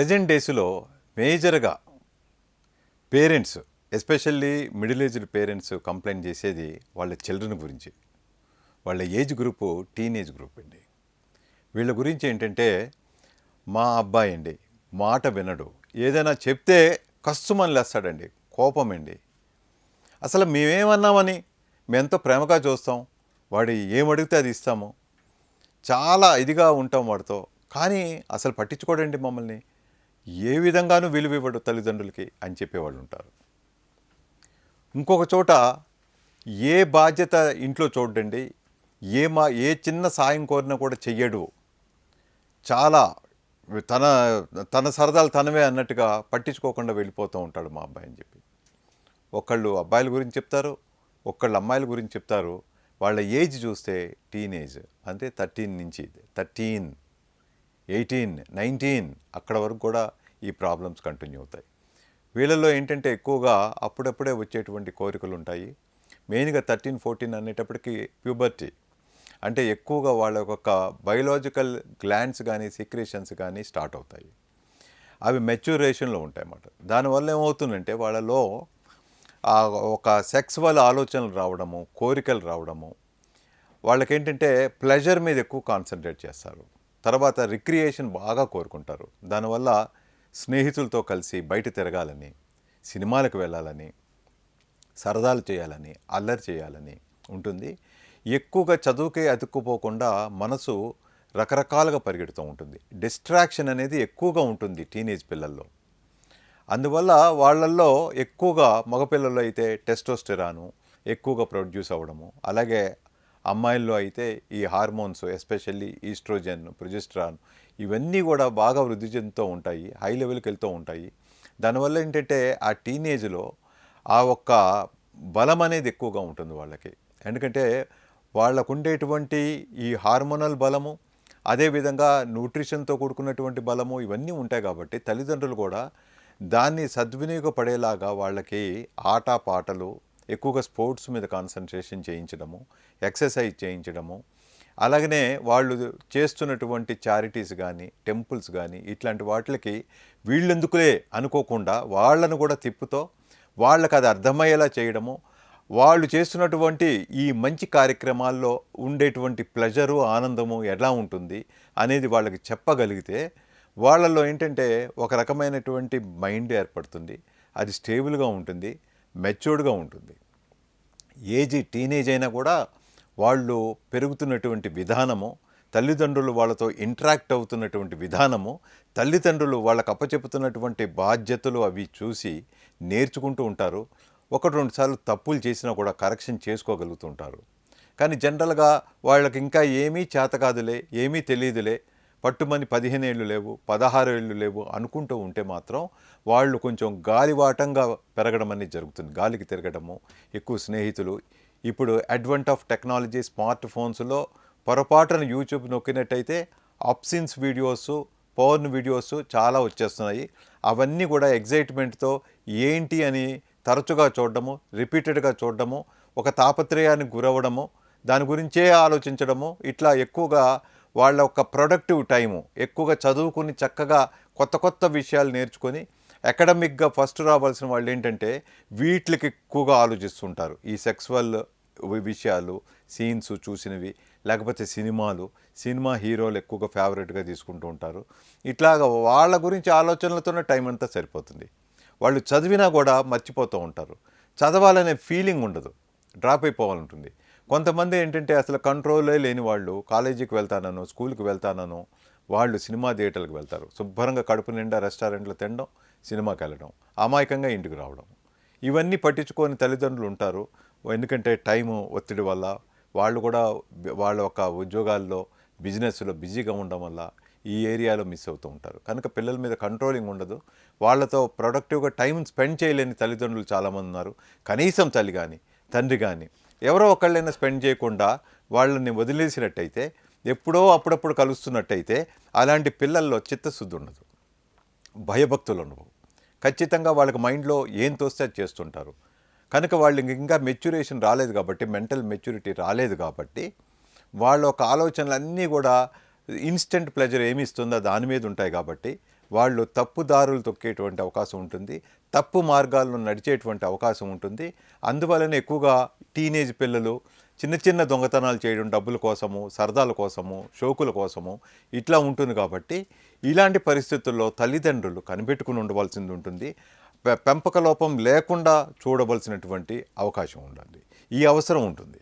Present డేస్లో మేజర్గా parents especially middle aged parents complaint చేసేది వాళ్ళ చిల్డ్రన్ గురించి. వాళ్ళ ఏజ్ గ్రూపు టీనేజ్ గ్రూప్ అండి. వీళ్ళ గురించి ఏంటంటే మా అబ్బాయి అండి మాట వినడు. ఏదైనా చెప్తే కస్తుమని లేస్తాడండి కోపం అండి అసలు మేమేమన్నామని? మేమెంతో ప్రేమగా చూస్తాం. వాడు ఏమడిగితే అది ఇస్తాము. చాలా ఇదిగా ఉంటాం వాడితో. కానీ అసలు పట్టించుకోడండి మమ్మల్ని. ఏ విధంగానూ విలువ ఇవ్వడు తల్లిదండ్రులకి అని చెప్పేవాళ్ళు ఉంటారు ఇంకొక చోట ఏ బాధ్యత ఇంట్లో చూడండి ఏ మా ఏ చిన్న సాయం కోరినా కూడా చెయ్యడు. చాలా తన తన సరదాలు తనవే అన్నట్టుగా పట్టించుకోకుండా వెళ్ళిపోతూ ఉంటాడు మా అబ్బాయి అని చెప్పి. ఒకళ్ళు అబ్బాయిల గురించి చెప్తారు ఒకళ్ళు అమ్మాయిల గురించి చెప్తారు. వాళ్ళ ఏజ్ చూస్తే టీనేజ్ అంటే థర్టీన్ నుంచి థర్టీన్ ఎయిటీన్ నైన్టీన్ అక్కడ వరకు కూడా ఈ ప్రాబ్లమ్స్ కంటిన్యూ అవుతాయి. వీళ్ళల్లో ఏంటంటే ఎక్కువగా అప్పుడప్పుడే వచ్చేటువంటి కోరికలు ఉంటాయి. మెయిన్గా థర్టీన్ ఫోర్టీన్ అనేటప్పటికీ ప్యూబర్టీ. అంటే ఎక్కువగా వాళ్ళ యొక్క బయోలాజికల్ గ్లాండ్స్ కానీ సీక్రేషన్స్ కానీ స్టార్ట్ అవుతాయి. అవి మెచ్యూరేషన్లో ఉంటాయి అన్నమాట దానివల్ల ఏమవుతుందంటే వాళ్ళలో ఆ ఒక సెక్స్వల్ ఆలోచనలు రావడము కోరికలు రావడము వాళ్ళకేంటంటే ప్లెజర్ మీద ఎక్కువ కాన్సన్ట్రేట్ చేస్తారు. తర్వాత రిక్రియేషన్ బాగా కోరుకుంటారు. దానివల్ల స్నేహితులతో కలిసి బయట తిరగాలని సినిమాలకు వెళ్ళాలని సరదాలు చేయాలని అల్లరి చేయాలని ఉంటుంది. ఎక్కువగా చదువుకే అతుక్కుపోకుండా మనసు రకరకాలుగా పరిగెడుతూ ఉంటుంది. డిస్ట్రాక్షన్ అనేది ఎక్కువగా ఉంటుంది టీనేజ్ పిల్లల్లో. అందువల్ల వాళ్ళల్లో ఎక్కువగా మగపిల్లల్లో అయితే టెస్టోస్టెరాను ఎక్కువగా ప్రొడ్యూస్ అవ్వడము అలాగే అమ్మాయిల్లో అయితే ఈ హార్మోన్స్ ఎస్పెషల్లీ ఈస్ట్రోజన్ ప్రొజెస్ట్రాన్ ఇవన్నీ కూడా బాగా వృద్ధి చెందుతూ ఉంటాయి హై లెవెల్కి వెళ్తూ ఉంటాయి. దానివల్ల ఏంటంటే ఆ టీనేజ్లో ఆ ఒక్క బలం అనేది ఎక్కువగా ఉంటుంది వాళ్ళకి. ఎందుకంటే వాళ్ళకు ఉండేటువంటి ఈ హార్మోనల్ బలము అదేవిధంగా న్యూట్రిషన్తో కూడుకున్నటువంటి బలము ఇవన్నీ ఉంటాయి కాబట్టి తల్లిదండ్రులు కూడా దాన్ని సద్వినియోగపడేలాగా వాళ్ళకి ఆట పాటలు ఎక్కువగా స్పోర్ట్స్ మీద కాన్సన్ట్రేషన్ చేయించడము ఎక్సర్సైజ్ చేయించడము. అలాగనే వాళ్ళు చేస్తున్నటువంటి చారిటీస్ కానీ టెంపుల్స్ కానీ ఇట్లాంటి వాటికి వీళ్ళెందుకులే అనుకోకుండా వాళ్ళను కూడా తిప్పుతో వాళ్ళకి అది అర్థమయ్యేలా చేయడము. వాళ్ళు చేస్తున్నటువంటి ఈ మంచి కార్యక్రమాల్లో ఉండేటువంటి ప్లెజరు ఆనందము ఎలా ఉంటుంది అనేది వాళ్ళకి చెప్పగలిగితే వాళ్ళల్లో ఏంటంటే ఒక రకమైనటువంటి మైండ్ ఏర్పడుతుంది. అది స్టేబుల్గా ఉంటుంది. మెచ్యూర్డ్గా ఉంటుంది. ఏజ్ టీనేజ్ అయినా కూడా వాళ్ళు పెరుగుతున్నటువంటి విధానము తల్లిదండ్రులు వాళ్ళతో ఇంటరాక్ట్ అవుతున్నటువంటి విధానము తల్లిదండ్రులు వాళ్ళకు అప్పచెపుతున్నటువంటి బాధ్యతలు అవి చూసి నేర్చుకుంటూ ఉంటారు. ఒకటి రెండు సార్లు తప్పులు చేసినా కూడా కరెక్షన్ చేసుకోగలుగుతుంటారు కానీ జనరల్గా వాళ్ళకి ఇంకా ఏమీ చేత కాదులే ఏమీ తెలియదులే పట్టుమని పదిహేను ఏళ్ళు లేవు పదహారు ఏళ్ళు లేవు అనుకుంటూ ఉంటే మాత్రం వాళ్ళు కొంచెం గాలివాటంగా పెరగడం అనేది జరుగుతుంది. గాలికి తిరగడము ఎక్కువ స్నేహితులు. ఇప్పుడు అడ్వెంట్ ఆఫ్ టెక్నాలజీ స్మార్ట్ ఫోన్స్లో పొరపాటున యూట్యూబ్ నొక్కినట్టయితే అప్సిన్స్ వీడియోస్ పోర్న్ వీడియోస్ చాలా వచ్చేస్తున్నాయి. అవన్నీ కూడా ఎగ్జైట్మెంట్తో ఏంటి అని తరచుగా చూడడము రిపీటెడ్గా చూడడము ఒక తాపత్రయానికి గురవ్వడము దాని గురించే ఆలోచించడము ఇట్లా ఎక్కువగా వాళ్ళ యొక్క ప్రొడక్టివ్ టైము ఎక్కువగా చదువుకుని చక్కగా కొత్త కొత్త విషయాలు నేర్చుకొని అకాడమిక్గా ఫస్ట్ రావాల్సిన వాళ్ళు ఏంటంటే వీటికి ఎక్కువగా ఆలోచిస్తుంటారు. ఈ సెక్సువల్ విషయాలు సీన్స్ చూసినవి లేకపోతే సినిమాలు సినిమా హీరోలు ఎక్కువగా ఫేవరెట్గా తీసుకుంటూ ఉంటారు. ఇట్లాగా వాళ్ళ గురించి ఆలోచనలతోనే టైం అంతా సరిపోతుంది. వాళ్ళు చదివినా కూడా మర్చిపోతూ ఉంటారు. చదవాలనే ఫీలింగ్ ఉండదు. డ్రాప్ అయిపోవాలంటుంది కొంతమంది ఏంటంటే అసలు కంట్రోలే లేని వాళ్ళు కాలేజీకి వెళ్తానను స్కూల్కి వెళ్తానను వాళ్ళు సినిమా థియేటర్కి వెళ్తారు. శుభ్రంగా కడుపు నిండా రెస్టారెంట్లో తినడం సినిమాకి వెళ్ళడం అమాయకంగా ఇంటికి రావడం. ఇవన్నీ పట్టించుకొని తల్లిదండ్రులు ఉంటారు. ఎందుకంటే టైము ఒత్తిడి వల్ల వాళ్ళు కూడా వాళ్ళ యొక్క ఉద్యోగాల్లో బిజినెస్లో బిజీగా ఉండడం వల్ల ఈ ఏరియాలో మిస్ అవుతూ ఉంటారు. కనుక పిల్లల మీద కంట్రోలింగ్ ఉండదు. వాళ్ళతో ప్రొడక్టివ్గా టైం స్పెండ్ చేయలేని తల్లిదండ్రులు చాలామంది ఉన్నారు. కనీసం తల్లి కానీ తండ్రి కానీ ఎవరో ఒకళ్ళైనా స్పెండ్ చేయకుండా వాళ్ళని వదిలేసినట్టయితే ఎప్పుడో అప్పుడప్పుడు కలుస్తున్నట్టయితే అలాంటి పిల్లల్లో చిత్తశుద్ధి ఉండదు. భయభక్తులు ఉండవు. ఖచ్చితంగా వాళ్ళకి మైండ్లో ఏం తోస్తే అది చేస్తుంటారు. కనుక వాళ్ళకి ఇంకా మెచ్యురేషన్ రాలేదు కాబట్టి మెంటల్ మెచ్యూరిటీ రాలేదు కాబట్టి వాళ్ళ ఒక ఆలోచనలు అన్నీ కూడా ఇన్స్టెంట్ ప్లెజర్ ఏమి ఇస్తుందో దాని మీద ఉంటాయి కాబట్టి వాళ్ళు తప్పు దారులు తొక్కేటువంటి అవకాశం ఉంటుంది తప్పు మార్గాలను నడిచేటువంటి అవకాశం ఉంటుంది. అందువలన ఎక్కువగా టీనేజ్ పిల్లలు చిన్న చిన్న దొంగతనాలు చేయడం డబ్బుల కోసము సరదాల కోసము షోకుల కోసము ఇట్లా ఉంటుంది కాబట్టి ఇలాంటి పరిస్థితుల్లో తల్లిదండ్రులు కనిపెట్టుకుని ఉండవలసింది ఉంటుంది. పె- పెంపక లోపం లేకుండా చూడవలసినటువంటి అవకాశం ఉండాలి ఈ అవసరం ఉంటుంది.